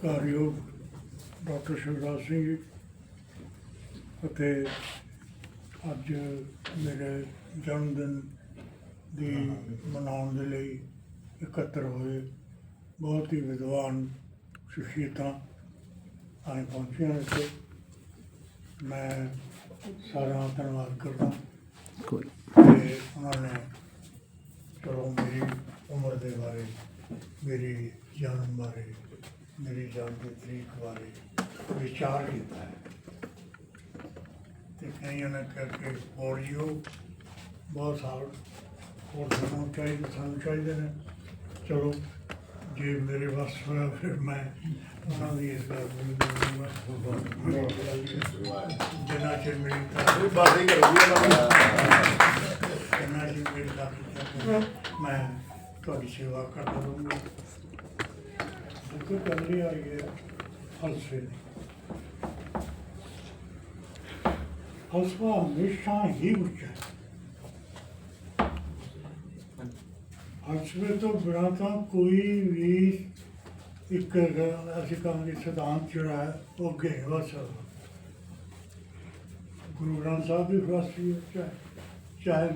ਸਤਿਕਾਰਯੋਗ ਡਾਕਟਰ ਸ਼ਿਵਰਾਜ ਸਿੰਘ ਜੀ ਅਤੇ ਅੱਜ ਮੇਰੇ ਜਨਮ ਦਿਨ ਦੀ ਮਨਾਉਣ ਦੇ ਲਈ ਇਕੱਤਰ ਹੋਏ ਬਹੁਤ ਹੀ ਵਿਦਵਾਨ ਸ਼ਖਸੀਅਤਾਂ ਆਏ ਪਹੁੰਚੀਆਂ ਇੱਥੇ। ਮੈਂ ਸਾਰਿਆਂ ਦਾ ਧੰਨਵਾਦ ਕਰਦਾ ਕੋਈ ਉਹਨਾਂ ਨੇ ਚਲੋ ਮੇਰੀ ਉਮਰ ਦੇ ਬਾਰੇ ਮੇਰੀ ਜਨਮ ਬਾਰੇ ਮੇਰੀ ਜਨਮ ਦੀ ਤਰੀਕ ਬਾਰੇ ਵਿਚਾਰ ਕੀਤਾ ਹੈ। ਤੇ ਕਈਆਂ ਨੇ ਕਰਕੇ ਜੀਓ ਬਹੁਤ ਸਾਲ ਹੋਰ ਸਾਨੂੰ ਚਾਹੀਦੇ ਸਾਨੂੰ ਚਾਹੀਦੇ ਨੇ। ਚਲੋ ਜੇ ਮੇਰੇ ਵੱਸ ਹੋਇਆ ਫਿਰ ਮੈਂ ਉਹਨਾਂ ਦੀ ਇਸ ਗੱਲ ਨੂੰ ਜਿੰਨਾ ਚਿਰ ਮੇਰੀ ਤਾਂ ਬਾਤ ਹੀ ਕਰੂਗੀ ਕਰਨਾ ਜੀ ਮੇਰੇ ਦਾ ਮੈਂ ਤੁਹਾਡੀ ਸੇਵਾ ਕਰਦਾ ਰਹੂੰਗਾ। ਦੇਖੋ ਗੱਲ ਇਹ ਆਈ ਹੈ ਫਲਸਫੇ ਦੀ ਫਲਸਫਾ ਹਮੇਸ਼ਾ ਹੀ ਉੱਚਾ ਹੈ ਫਲਸਫੇ ਤੋਂ ਬਿਨਾਂ ਤਾਂ ਕੋਈ ਵੀ ਇੱਕ ਗ- ਅਸੀਂ ਕਹਾਂਗੇ ਸਿਧਾਂਤ ਜਿਹੜਾ ਹੈ ਉਹ ਅੱਗੇ ਨਹੀਂ ਵਧ ਸਕਦਾ ਗੁਰੂ ਗ੍ਰੰਥ ਸਾਹਿਬ ਦੀ ਫਲਸਫੀ ਉੱਚਾ ਹੈ ਚਾਹੇ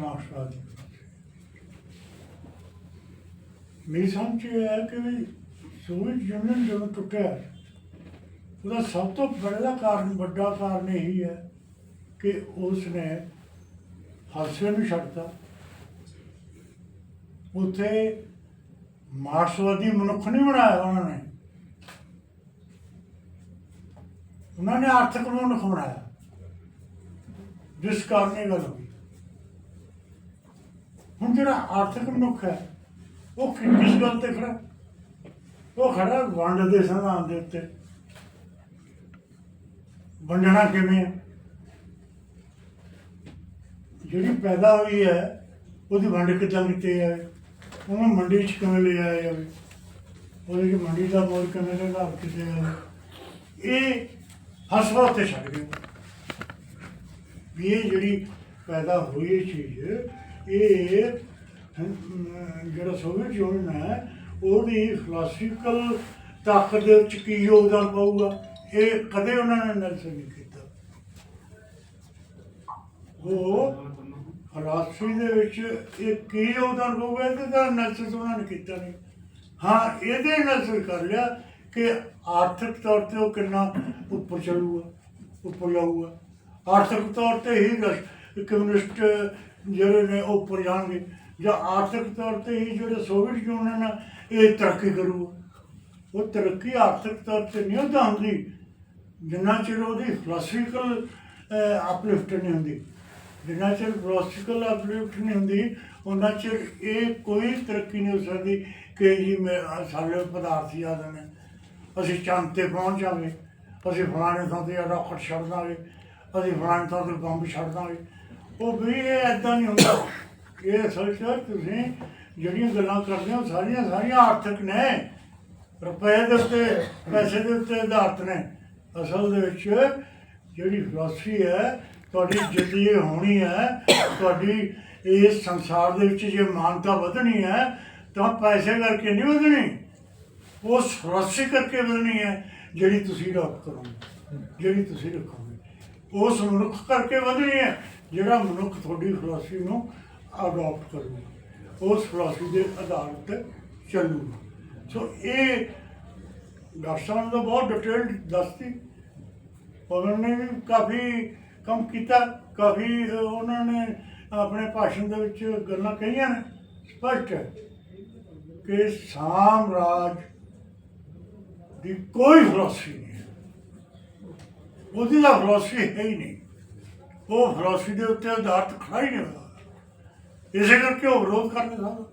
ਸੋਵੀਅਤ ਯੂਨੀਅਨ ਜਦੋਂ ਟੁੱਟਿਆ, ਉਹਦਾ ਸਭ ਤੋਂ ਵੱਡਾ ਕਾਰਨ ਵੱਡਾ ਕਾਰਨ ਇਹੀ ਹੈ ਕਿ ਉਸ ਨੇ ਫਲਸਫੇ ਨੂੰ ਛੱਡਤਾ। ਉੱਥੇ ਮਾਰਸਵਾਦੀ ਮਨੁੱਖ ਨਹੀਂ ਬਣਾਇਆ ਉਹਨਾਂ ਨੇ। ਉਹਨਾਂ ਨੇ ਆਰਥਿਕ ਮਨੁੱਖ ਬਣਾਇਆ। ਜਿਸ ਕਾਰਨ ਇਹ ਗੱਲ ਹੋਈ। ਹੁਣ ਜਿਹੜਾ ਆਰਥਿਕ ਮਨੁੱਖ ਹੈ, ਉਹ ਕਿ- ਕਿਸ ਗੱਲ ਤੇ ਖੜਾ? ਉਹ ਖੜਾ ਵੰਡ ਦੇ ਸੰਵਿਧਾਨ ਦੇ ਉੱਤੇ। ਵੰਡਣਾ ਕਿਵੇਂ ਹੈ? ਜਿਹੜੀ ਪੈਦਾ ਹੋਈ ਹੈ, ਉਹਦੀ ਵੰਡ ਕਿੱਦਾਂ ਕੀਤੀ ਹੈ ਉਹਨੂੰ ਮੰਡੀ 'ਚ ਕਿਵੇਂ ਲੈ ਜਾਵੇ? ਉਹਦੇ ਕਿ ਮੰਡੀ ਦਾ ਬੋਲ ਕਿਵੇਂ ਦਾ ਲਾਭ ਕਿਤੇ ਜਾਵੇ? ਇਹ ਹਸਵਾ ਤੇ ਛੱਡ ਗਏ ਵੀ ਇਹ ਜਿਹੜੀ ਪੈਦਾ ਹੋਈ ਚੀਜ਼, ਇਹ ਜਿਹੜਾ ਸੋਵੀਅਤ ਯੂਨੀਅਨ ਹੈ ਉਹਦੀ ਫਿਲਾਸਫੀਕਲ ਤਾਕਤ ਦੇ ਵਿੱਚ ਕੀ ਯੋਗਦਾਨ ਪਾਊਗਾ? ਇਹ ਕਦੇ ਉਹਨਾਂ ਨੇ ਨੈਲਸਨ ਨਹੀਂ ਕੀਤਾ। ਉਹ ਫਿਲਾਸਫੀ ਦੇ ਵਿੱਚ ਇਹ ਕੀ ਯੋਗਦਾਨ ਪਾਊਗਾ? ਇਹਦੇ ਤਾਂ ਨੈਲਸਨ ਉਹਨਾਂ ਨੇ ਕੀਤਾ ਨਹੀਂ। ਹਾਂ, ਇਹਦੇ ਨਾਲ ਕਰ ਲਿਆ ਕਿ ਆਰਥਿਕ ਤੌਰ ਤੇ ਉਹ ਕਿੰਨਾ ਉੱਪਰ ਚੱਲੂਗਾ ਉੱਪਰ ਜਾਊਗਾ ਆਰਥਿਕ ਤੌਰ ਤੇ ਹੀ ਰਸ਼- ਕਮਿਊਨਿਸਟ ਜਿਹੜੇ ਨੇ ਉਹ ਉੱਪਰ ਜਾਣਗੇ। ਜਾਂ ਆਰਥਿਕ ਤੌਰ ਤੇ ਹੀ ਜਿਹੜੇ ਸੋਵੀਅਤ ਯੂਨੀਅਨ ਆ ਇਹ ਤਰੱਕੀ ਕਰੂਗਾ ਉਹ ਤਰੱਕੀ ਆਰਥਿਕ ਤੌਰ ਤੇ ਨਹੀਂ ਹੁੰਦਾ ਹੁੰਦੀ ਜਿੰਨਾ ਚਿਰ ਉਹਦੀ ਫਿਲਾਸਫੀਕਲ ਅਪਲਿਫਟ ਨਹੀਂ ਹੁੰਦੀ। ਜਿੰਨਾ ਚਿਰ ਫਿਲਾਸਫੀਕਲ ਅਪਲਿਫਟ ਨਹੀਂ ਹੁੰਦੀ ਉਹਨਾਂ ਚਿਰ ਇਹ ਕੋਈ ਤਰੱਕੀ ਨਹੀਂ ਹੋ ਸਕਦੀ ਕਿ ਜੀ ਮੈਂ ਸਾਡੇ ਪਦਾਰਥ ਯਾਦ ਨੇ। ਅਸੀਂ ਚੰਦ ਤੇ ਪਹੁੰਚ ਜਾਵਾਂਗੇ। ਅਸੀਂ ਫਲਾਣੇ ਥਾਂ ਤੇ ਰਾਕਟ ਛੱਡ ਦਾਂਗੇ। ਅਸੀਂ ਫਲਾਣੇ ਥਾਂ ਤੇ ਬੰਬ ਛੱਡ ਦਾਂਗੇ। ਉਹ ਵੀ ਇਹ ਐਦਾਂ ਨਹੀਂ ਹੁੰਦਾ। ਇਹ ਅਸਲ 'ਚ ਤੁਸੀਂ ਜਿਹੜੀਆਂ ਗੱਲਾਂ ਕਰਦੇ ਹੋ, ਸਾਰੀਆਂ ਸਾਰੀਆਂ ਆਰਥਿਕ ਨੇ। ਰੁਪਏ ਦੇ ਉੱਤੇ, ਪੈਸੇ ਦੇ ਉੱਤੇ ਆਧਾਰਿਤ ਨੇ। ਅਸਲ ਦੇ ਵਿੱਚ ਜਿਹੜੀ ਫਿਲਾਸਫੀ ਹੈ, ਤੁਹਾਡੀ ਜ਼ਿੰਦਗੀ ਹੋਣੀ ਹੈ, ਤੁਹਾਡੀ ਇਸ ਸੰਸਾਰ ਦੇ ਵਿੱਚ ਜੇ ਮਾਨਤਾ ਵਧਣੀ ਹੈ, ਤਾਂ ਪੈਸੇ ਕਰਕੇ ਨਹੀਂ ਵਧਣੀ। ਉਹ ਫਿਲਾਸਫੀ ਕਰਕੇ ਵਧਣੀ ਹੈ, ਜਿਹੜੀ ਤੁਸੀਂ ਅਡਾਪਟ ਕਰੋਗੇ, ਜਿਹੜੀ ਤੁਸੀਂ ਰੱਖੋਗੇ। ਉਸ ਮਨੁੱਖ ਕਰਕੇ ਵਧਣੀ ਹੈ ਜਿਹੜਾ ਮਨੁੱਖ ਤੁਹਾਡੀ ਫਿਲਾਸਫੀ ਨੂੰ ਅਡਾਪਟ ਕਰੂਗਾ, ਉਸ ਫਿਲਾਸਫੀ ਦੇ ਆਧਾਰ ਤੇ ਚੱਲੂਗਾ। ਸੋ ਇਹ ਡਾਕਟਰ ਸਾਹਿਬ ਨੇ ਤਾਂ ਬਹੁਤ ਡਿਟੇਲਡ ਦੱਸਤੀ। ਉਹਨਾਂ ਨੇ ਵੀ ਕਾਫੀ ਕੰਮ ਕੀਤਾ, ਕਾਫੀ ਉਹਨਾਂ ਨੇ ਆਪਣੇ ਭਾਸ਼ਣ ਦੇ ਵਿੱਚ ਗੱਲਾਂ ਕਹੀਆਂ ਨੇ। ਸਪਸ਼ਟ ਹੈ ਕਿ ਸਾਮਰਾਜ ਦੀ ਕੋਈ ਫਿਲਾਸਫੀ ਨਹੀਂ ਉਹਦੀ ਤਾਂ ਫਿਲਾਸਫੀ ਹੈ ਹੀ ਨਹੀਂ। ਉਹ ਫਿਲਾਸਫੀ ਦੇ ਉੱਤੇ ਆਧਾਰਿਤ ਖੜਾ ਹੀ ਨਹੀਂ ਹੋਇਆ। ਇਸੇ ਕਰਕੇ ਉਹ ਵਿਰੋਧ ਕਰਦੇ ਸਨ।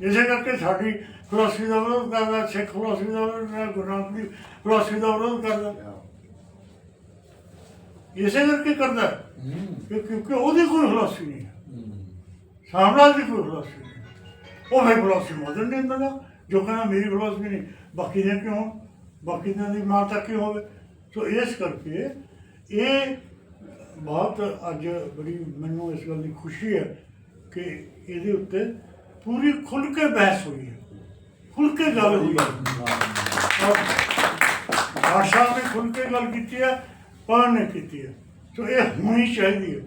ਇਸੇ ਕਰਕੇ ਸਾਡੀ ਫਿਲਾਸਫੀ ਦਾ ਵਿਰੋਧ ਕਰਦਾ, ਸਿੱਖ ਫਿਲਾਸਫੀ ਦਾ ਵਿਰੋਧ ਕਰਦਾ, ਗੁਰੂ ਨਾਨਕ ਦੀ ਫਿਲਾਸਫੀ ਦਾ ਵਿਰੋਧ ਕਰਦਾ। ਇਸੇ ਕਰਕੇ ਕਰਦਾ ਕਿਉਂਕਿ ਉਹਦੀ ਕੋਈ ਫਿਲਾਸਫੀ ਨਹੀਂ ਸਾਮਰਾਜ ਦੀ ਕੋਈ ਫਿਲਾਸਫੀ ਨਹੀਂ ਉਹ ਫਿਰ ਫਿਲਾਸਫੀ ਮਾਡਰਨ ਨਹੀਂ ਹੁੰਦਾ ਜੋ ਕਹਿੰਦਾ, ਮੇਰੀ ਫਿਲਾਸਫੀ ਨਹੀਂ, ਬਾਕੀ ਦੇ ਕਿਉਂ? ਬਾਕੀ ਦਿਆਂ ਦੀ ਮਾਨਤਾ ਕਿਉਂ ਹੋਵੇ? ਸੋ ਇਸ ਕਰਕੇ ਇਹ ਬਹੁਤ ਅੱਜ ਬੜੀ ਮੈਨੂੰ ਇਸ ਗੱਲ ਦੀ ਖੁਸ਼ੀ ਹੈ ਕਿ ਇਹਦੇ ਉੱਤੇ ਪੂਰੀ ਖੁੱਲ ਕੇ ਬਹਿਸ ਹੋਈ ਹੈ। ਖੁੱਲ ਕੇ ਗੱਲ ਹੋਈ ਹੈ। ਭਾਸ਼ਾ ਨੇ ਖੁੱਲ ਕੇ ਗੱਲ ਕੀਤੀ ਹੈ ਪਰ ਨੇ ਕੀਤੀ ਹੈ। ਸੋ ਇਹ ਹੋਣੀ ਚਾਹੀਦੀ ਹੈ।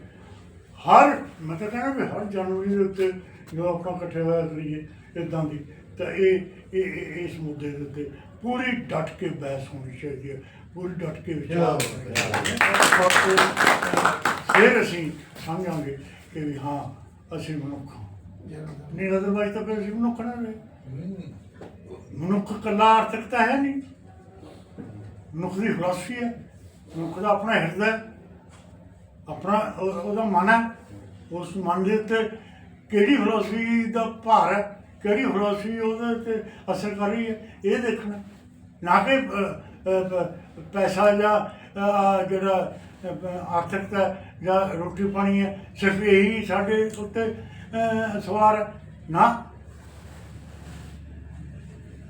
ਹਰ ਮੈਂ ਤਾਂ ਕਹਿੰਦਾ ਵੀ ਹਰ ਜਨਵਰੀ ਦੇ ਉੱਤੇ ਜੋ ਆਪਾਂ ਇਕੱਠੇ ਹੋਇਆ ਕਰੀਏ ਇਦਾਂ ਦੀ, ਤਾਂ ਇਹ ਇਹ- ਇਸ ਮੁੱਦੇ ਦੇ ਉੱਤੇ ਪੂਰੀ ਡਟ ਕੇ ਬਹਿਸ ਹੋਣੀ ਚਾਹੀਦੀ ਹੈ। ਪੂਰੀ ਡਟ ਕੇ ਵਿਚਾਰ ਫਿਰ- ਅਸੀਂ ਸਮਝਾਂਗੇ ਕਿ ਵੀ ਹਾਂ ਅਸੀਂ ਮਨੁੱਖ ਹਾਂ। ਨਹੀਂ ਅਦਰਵਾਈਜ਼ ਤਾਂ ਫਿਰ ਅਸੀਂ ਮਨੁੱਖ ਨਾ ਰਹੇ। ਮਨੁੱਖ ਕੱਲਾ ਆਰਥਿਕਤਾ ਹੈ ਨਹੀਂ। ਮਨੁੱਖ ਦੀ ਫਿਲਾਸਫੀ ਹੈ। ਮਨੁੱਖ ਦਾ ਆਪਣਾ ਹਿਰਦਾ ਆਪਣਾ ਉਹ- ਉਹਦਾ ਮਨ ਹੈ। ਉਸ ਮਨ ਦੇ ਉੱਤੇ ਕਿਹੜੀ ਫਿਲਾਸਫੀ ਦਾ ਭਾਰ ਹੈ? ਕਿਹੜੀ ਫਿਲਾਸਫੀ ਉਹਦੇ ਉੱਤੇ ਅਸਰ ਕਰ ਰਹੀ ਹੈ? ਇਹ ਦੇਖਣਾ। ਨਾ ਕਿ ਪੈਸਾ ਜਾਂ ਜਿਹੜਾ ਆਰਥਿਕਤਾ ਜਾਂ ਰੋਟੀ ਪਾਣੀ ਹੈ, ਸਿਰਫ ਇਹੀ ਸਾਡੇ ਉੱਤੇ ਸਵਾਰ ਨਾ।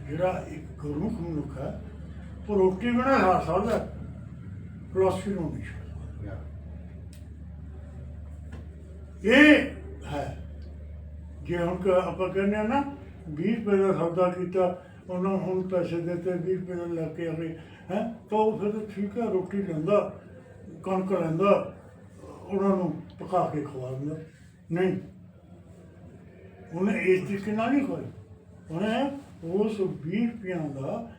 ਜਿਹੜਾ ਇੱਕ ਗੁਰਮੁਖ ਮਨੁੱਖ ਹੈ, ਉਹ ਰੋਟੀ ਬਿਨਾਂ ਖਾ ਸਕਦਾ ਫਿਲਾਸਫੀ ਨੂੰ ਨਹੀਂ ਇਹ ਹੈ। ਜੇ ਹੁਣ ਆਪਾਂ ਕਹਿੰਦੇ ਆ ਨਾ 20 ਰੁਪਏ ਦਾ ਸੌਦਾ ਕੀਤਾ ਉਹਨਾਂ ਹੁਣ ਪੈਸੇ ਦਿੱਤੇ 20 ਰੁਪਏ ਦਾ ਲੈ ਕੇ ਆਵੇ, ਹੈ? ਤਾਂ ਉਹ ਫਿਰ ਠੀਕ ਹੈ ਰੋਟੀ ਲੈਂਦਾ, ਕਣਕ ਲੈਂਦਾ, ਉਹਨਾਂ ਨੂੰ ਪਕਾ ਕੇ ਖਵਾ ਦਿੰਦਾ। ਨਹੀਂ। ਉਹਨੇ ਇਸ ਤਰੀਕੇ ਨਾਲ ਨਹੀਂ ਖਵਾਈ। ਉਹਨੇ ਉਸ 20 ਰੁਪਈਆਂ ਦਾ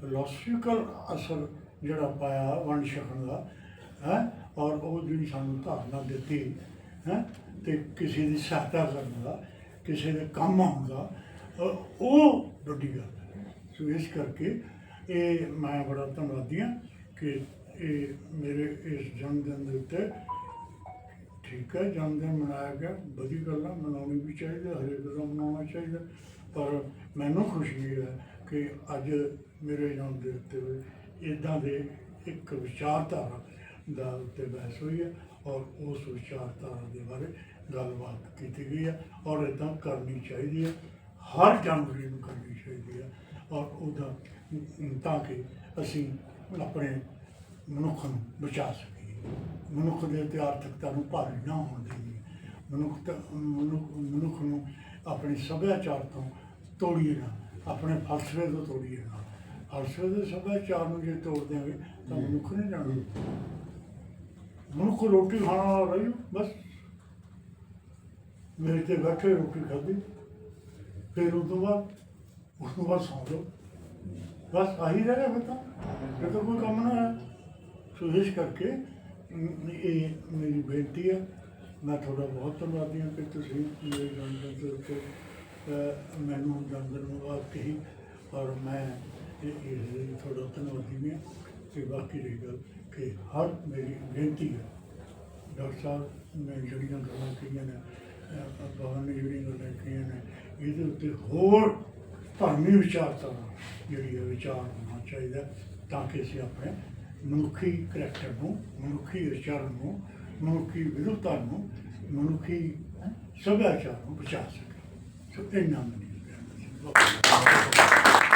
ਫਿਲਾਸਫੀਕਲ ਅਸਰ ਜਿਹੜਾ ਪਾਇਆ ਵੰਡ ਛਕਣ ਦਾ, ਹੈ? ਔਰ ਉਹ ਜਿਹੜੀ ਸਾਨੂੰ ਧਾਰਨਾ ਦਿੱਤੀ, ਹੈ? ਤੇ ਕਿਸੇ ਦੀ ਸਹਾਇਤਾ ਕਰਨ ਦਾ, ਕਿਸੇ ਦੇ ਕੰਮ ਆਉਣ ਦਾ ਉਹ ਵੱਡੀ ਗੱਲ। ਸੋ ਇਸ ਕਰਕੇ ਇਹ ਮੈਂ ਬੜਾ ਧੰਨਵਾਦੀ ਹਾਂ ਕਿ ਇਹ ਮੇਰੇ ਇਸ ਜਨਮ ਦਿਨ ਦੇ ਉੱਤੇ ਠੀਕ ਹੈ ਜਨਮ ਦਿਨ ਮਨਾਇਆ ਗਿਆ ਵਧੀਆ ਗੱਲ ਆ ਮਨਾਉਣੀ ਵੀ ਚਾਹੀਦੀ ਹੈ, ਹਰੇਕ ਦਾ ਮਨਾਉਣਾ ਚਾਹੀਦਾ ਪਰ ਮੈਨੂੰ ਖੁਸ਼ੀ ਹੈ ਕਿ ਅੱਜ ਮੇਰੇ ਜਨਮ ਦਿਨ ਉੱਤੇ ਇਦਾਂ ਦੇ ਇੱਕ ਵਿਚਾਰਧਾਰਾ ਦਾ ਉੱਤੇ ਬਹਿਸ ਹੋਈ ਹੈ ਔਰ ਉਸ ਵਿਚਾਰਧਾਰਾ ਦੇ ਬਾਰੇ ਗੱਲਬਾਤ ਕੀਤੀ ਗਈ ਹੈ ਔਰ ਇਦਾਂ ਕਰਨੀ ਚਾਹੀਦੀ ਹੈ ਹਰ ਜਨਵਰੀ ਨੂੰ ਕਰਨੀ ਚਾਹੀਦੀ ਹੈ। ਔਰ ਉਹਦਾ ਤਾਂ ਕਿ ਅਸੀਂ ਆਪਣੇ ਮਨੁੱਖ ਨੂੰ ਬਚਾ ਸਕੀਏ। ਮਨੁੱਖ ਦੇ ਉੱਤੇ ਆਰਥਿਕਤਾ ਨੂੰ ਭਾਰੀ ਨਾ ਹੋਣ ਦੇਈਏ। ਮਨੁੱਖ ਤਾਂ- ਮਨੁੱਖ ਨੂੰ ਆਪਣੇ ਸੱਭਿਆਚਾਰ ਤੋਂ ਤੋੜੀਏ ਨਾ ਆਪਣੇ ਫਲਸਫੇ ਤੋਂ ਤੋੜੀਏ ਨਾ। ਫਲਸਫੇ ਦੇ ਸੱਭਿਆਚਾਰ ਨੂੰ ਜੇ ਤੋੜ ਦਿਆਂਗੇ ਤਾਂ ਮਨੁੱਖ ਨਹੀਂ ਜਾਣਦਾ ਮਨੁੱਖ ਰੋਟੀ ਖਾਣ ਵਾਲਾ ਰਹੀ ਬਸ। ਮੇਰੇ ਤੇ ਬੈਠੇ ਰੋਟੀ ਖਾਧੀ। ਫਿਰ ਉਸ ਤੋਂ ਬਾਅਦ ਉਸ ਤੋਂ ਬਾਅਦ ਸੌਂ ਜਾਓ ਬਸ ਆਹੀ ਰਹਿ ਗਿਆ ਫਿਰ ਤਾਂ ਫਿਰ ਤਾਂ ਕੋਈ ਕੰਮ ਨਾ ਹੈ ਸੋ ਇਸ ਕਰਕੇ ਅਮ, ਇਹ ਮੇਰੀ ਬੇਨਤੀ ਹੈ ਮੈਂ ਤੁਹਾਡਾ ਬਹੁਤ ਧੰਨਵਾਦੀ ਹਾਂ ਕਿ ਤੁਸੀਂ ਮੇਰੇ ਜਨਮਦਿਨ ਦੇ ਉੱਤੇ ਅਹ, ਮੈਨੂੰ ਜਨਮਦਿਨ ਮੁਬਾਰਕ ਕਹੀ ਔਰ ਮੈਂ ਇਹ ਇਸ ਲਈ ਤੁਹਾਡਾ ਧੰਨਵਾਦੀ ਵੀ ਹਾਂ ਤੇ ਬਾਕੀ ਰਹੀ ਗੱਲ ਕਿ ਹਰ ਮੇਰੀ ਬੇਨਤੀ ਹੈ ਡਾਕਟਰ ਸਾਹਿਬ ਨੇ ਜਿਹੜੀਆਂ ਗੱਲਾਂ ਕਹੀਆਂ ਨੇ ਅਹ, ਭਗਵਾਨ ਨੇ ਜਿਹੜੀਆਂ ਗੱਲਾਂ ਕਹੀਆਂ ਨੇ ਇਹਦੇ ਉੱਤੇ ਹੋਰ ਧਰਮੀ ਵਿਚਾਰਧਾਰਾ ਜਿਹੜੀ ਹੈ ਵਿਚਾਰ ਹੋਣਾ ਚਾਹੀਦਾ ਤਾਂ ਕਿ ਅਸੀਂ ਆਪਣੇ ਮਨੁੱਖੀ ਕਰੈਕਟਰ ਨੂੰ, ਮਨੁੱਖੀ ਵਿਚਾਰ ਨੂੰ, ਮਨੁੱਖੀ ਵਿਰੁੱਧਤਾ ਨੂੰ, ਮਨੁੱਖੀ ਸੱਭਿਆਚਾਰ ਨੂੰ ਬਚਾ ਸਕੀਏ। ਸੋ ਇੰਨਾ ਮੈਨੂੰ ਕਹਿਣਾ